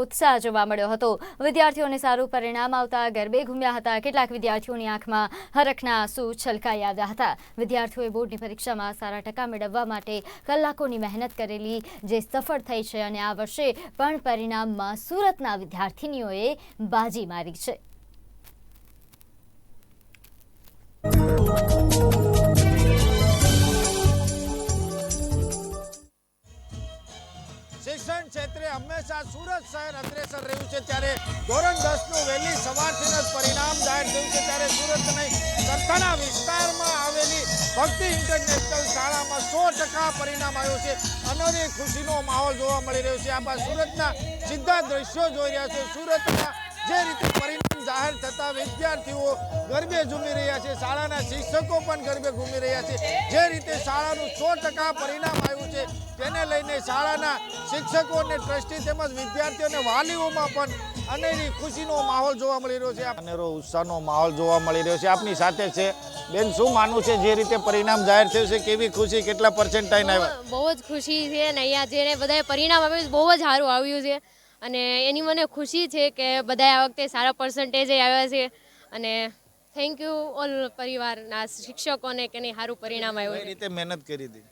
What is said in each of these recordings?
ઉત્સાહ જોવા મળ્યો હતો. વિદ્યાર્થીઓને સારું પરિણામ આવતા ગરબે ઘૂમ્યા હતા. કેટલાક વિદ્યાર્થીઓની આંખમાં હરખના આંસુ છલકાઈ આવ્યા હતા. વિદ્યાર્થીઓએ બોર્ડની પરીક્ષામાં સારા ટકા મેળવવા માટે કલાકોની મહેનત કરેલી જે સફળ થઈ છે અને આ વર્ષે પણ પરિણામમાં સુરતના વિદ્યાર્થીનીઓએ બાજી મારી છે. ક્ષેત્રે હંમેશા સુરત શહેર અગ્રેસર રહ્યું છે. ત્યારે ધોરણ દસનું વહેલી સવારથી જ પરિણામ જાહેર થયું છે. ત્યારે સુરત નહીં સરથાના વિસ્તારમાં આવેલી ભક્તિ ઇન્ટરનેશનલ શાળામાં સો ટકા પરિણામ આવ્યું છે. અનોરી ખુશીનો માહોલ જોવા મળી રહ્યો છે. આમાં સુરતના સીધા દ્રશ્યો જોઈ રહ્યા છે. સુરતમાં જે રીતે પરિણામ જાહેર થતા વિદ્યાર્થીઓ ગરબે ઝૂમી રહ્યા છે શાળાના શિક્ષકો પણ ગરબે ઘૂમી રહ્યા છે. જે રીતે શાળાનું સો ટકા પરિણામ આવ્યું છે તેને લઈને શાળાના શિક્ષકો અને ટ્રસ્ટી તેમજ વિદ્યાર્થીઓને વાલીઓમાં પણ અનેરી ખુશીનો માહોલ જોવા મળી રહ્યો છે. અનેરો ઉત્સાહનો માહોલ જોવા મળી રહ્યો છે. આપની સાથે છે. બેન શું માનવું છે જે રીતે પરિણામ જાહેર થયું છે? કેવી ખુશી? કેટલા પર્સન્ટાઇન આવ્યા? બહુ જ ખુશી છે અને અહીંયા જેને બધાએ પરિણામ આપ્યું બહુ જ સારું આવ્યું છે. અને એની મને ખુશી છે કે બધા આ વખતે સારા પર્સન્ટેજ આવ્યા છે. અને થેન્ક યુ ઓલ પરિવારના શિક્ષકોને કે નહીં સારું પરિણામ આવ્યું છે. રીતે મહેનત કરી હતી?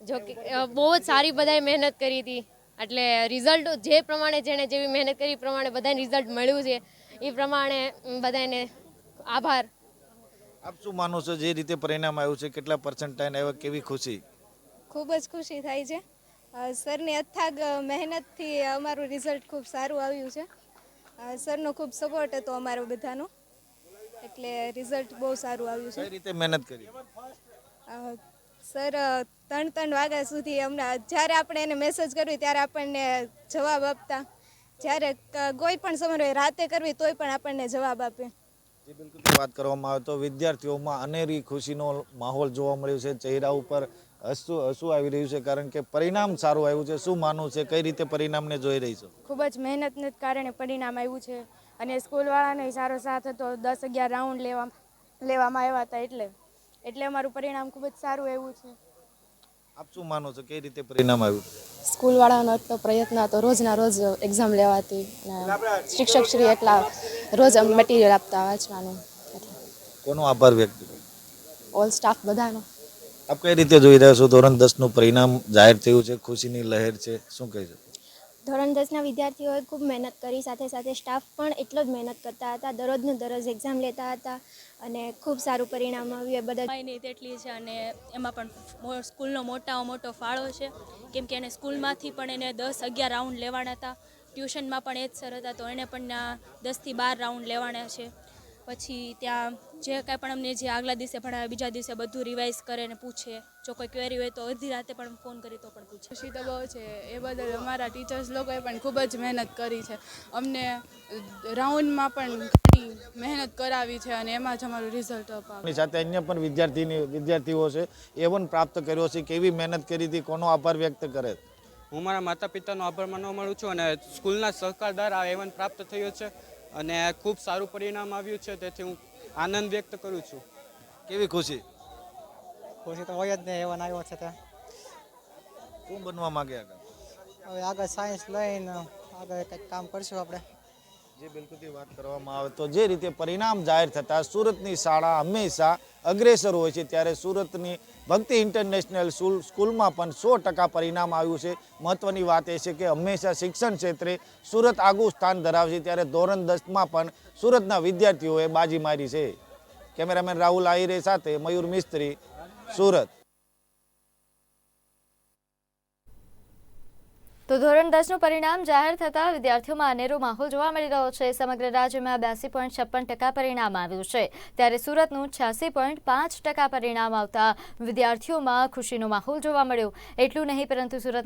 જો કે બહુ જ સારી બધાએ મહેનત કરી હતી. એટલે રિઝલ્ટ જે પ્રમાણે જેણે જેવી મહેનત કરી પ્રમાણે બધાને રિઝલ્ટ મળ્યું છે. એ પ્રમાણે બધાને આભાર. આપ શું માનો છો? જે રીતે પરિણામ આવ્યું છે કેટલા પર્સન્ટાઇન આવ્યા કેવી ખુશી? ખૂબ જ ખુશી થાય છે. સરની અથાગ મહેનતથી અમારું રિઝલ્ટ ખૂબ સારું આવ્યું છે. સરનો ખૂબ સપોર્ટ હતો અમારો બધાનો. એટલે રિઝલ્ટ બહુ સારું આવ્યું છે. રીતે મહેનત કરી? સર ત્રણ ત્રણ વાગ્યા સુધી અમને જ્યારે આપણે એને મેસેજ કરવી ત્યારે આપણને જવાબ આપતા. જ્યારે કોઈ પણ સમય હોય, રાતે કરવી તોય પણ આપણને જવાબ આપે. જે બિલકુલ વાત કરવામાં આવે તો વિદ્યાર્થીઓમાં અનેરી ખુશીનો માહોલ જોવા મળ્યો છે. ચહેરા ઉપર હસતું હસવું આવી રહ્યું છે કારણ કે પરિણામ સારું આવ્યું છે. શું માનવું છે? કઈ રીતે પરિણામને જોઈ રહી છો? ખૂબ જ મહેનતને કારણે પરિણામ આવ્યું છે. અને સ્કૂલવાળાને સારો સાથ હતો. દસ અગિયાર રાઉન્ડ લેવા લેવામાં આવ્યા હતા એટલે એટલે અમારું પરિણામ ખૂબ જ સારું એવું છે. આપ શું માનો છો? કઈ રીતે પરિણામ આવ્યું? સ્કૂલવાળાનો એટલો પ્રયત્ન હતો. રોજના રોજ એક્ઝામ લેવાતી અને શિક્ષકશ્રી એટલા રોજ મટીરિયલ આપતા વાંચવાનું. કોનો આભાર વ્યક્ત ઓલ સ્ટાફ બધાનો. આપ કઈ રીતે જોઈ રહ્યા છો? ધોરણ દસનું પરિણામ જાહેર થયું છે ખુશીની લહેર છે. શું કહેશો ધોરણ દસના વિદ્યાર્થીઓએ ખૂબ મહેનત કરી સાથે સાથે સ્ટાફ પણ એટલો જ મહેનત કરતા હતા દરરોજનું દરરોજ એક્ઝામ લેતા હતા અને ખૂબ સારું પરિણામ આવ્યું એ બદલ નહીં તેટલી છે અને એમાં પણ સ્કૂલનો મોટામાં મોટો ફાળો છે. કેમ કે એને સ્કૂલમાંથી પણ એને દસ અગિયાર રાઉન્ડ લેવાના હતા. ટ્યુશનમાં પણ એ જ સર હતા તો એને પણ દસથી બાર રાઉન્ડ લેવાના છે. પછી ત્યાં જે કાંઈ પણ અમને જે આગલા દિવસે ભણાવે બીજા દિવસે બધું રિવાઇઝ કરે ને પૂછે. જો કોઈ ક્વેરી હોય તો અડધી રાતે પણ ફોન કરી તો પણ પૂછે. ખુશી તો બહુ છે. એ બદલ અમારા ટીચર્સ લોકોએ પણ ખૂબ જ મહેનત કરી છે. અમને રાઉન્ડમાં પણ ઘણી મહેનત કરાવી છે અને એમાં જ અમારું રિઝલ્ટ અપાવ્યું સાથે અન્ય પણ વિદ્યાર્થીની વિદ્યાર્થીઓ છે એ પણ પ્રાપ્ત કર્યો છે કેવી મહેનત કરી હતી કોનો આભાર વ્યક્ત કરે? હું મારા માતા પિતાનો આભાર માનવા માંગુ છું અને સ્કૂલના સહકાર દ્વારા આ એવન પ્રાપ્ત થયો છે. અને ખૂબ સારું પરિણામ આવ્યું છે તેથી હું આનંદ વ્યક્ત કરું છું. કેવી ખુશી? ખુશી તો હોય જ ને એવા આવ્યો છે ત્યાં. શું બનવા માંગે આગળ? હવે આગળ સાયન્સ લઈને આગળ કંઈક કામ કરશું આપણે. જે બિલકુલથી વાત કરવામાં આવે તો જે રીતે પરિણામ જાહેર થતાં સુરતની શાળા હંમેશા અગ્રેસર હોય છે, ત્યારે સુરતની ભક્તિ ઇન્ટરનેશનલ સ્કૂલ સ્કૂલમાં પણ સો ટકા પરિણામ આવ્યું છે. મહત્ત્વની વાત એ છે કે હંમેશા શિક્ષણ ક્ષેત્રે સુરત આગવું સ્થાન ધરાવે છે, ત્યારે ધોરણ દસમાં પણ સુરતના વિદ્યાર્થીઓએ બાજી મારી છે. કેમેરામેન રાહુલ આહિરે સાથે મયુર મિસ્ત્રી, સુરત. તો ધોરણ દસનું પરિણામ જાહેર થતાં વિદ્યાર્થીઓમાં અનેરો માહોલ જોવા મળી રહ્યો છે. સમગ્ર રાજ્યમાં બ્યાસી પોઈન્ટ છપ્પન ટકા પરિણામ આવ્યું છે. ત્યારે સુરતનું છ્યાસી પોઈન્ટ પાંચ ટકા પરિણામ આવતા વિદ્યાર્થીઓમાં ખુશીનો માહોલ જોવા મળ્યો. એટલું નહીં, પરંતુ સુરતના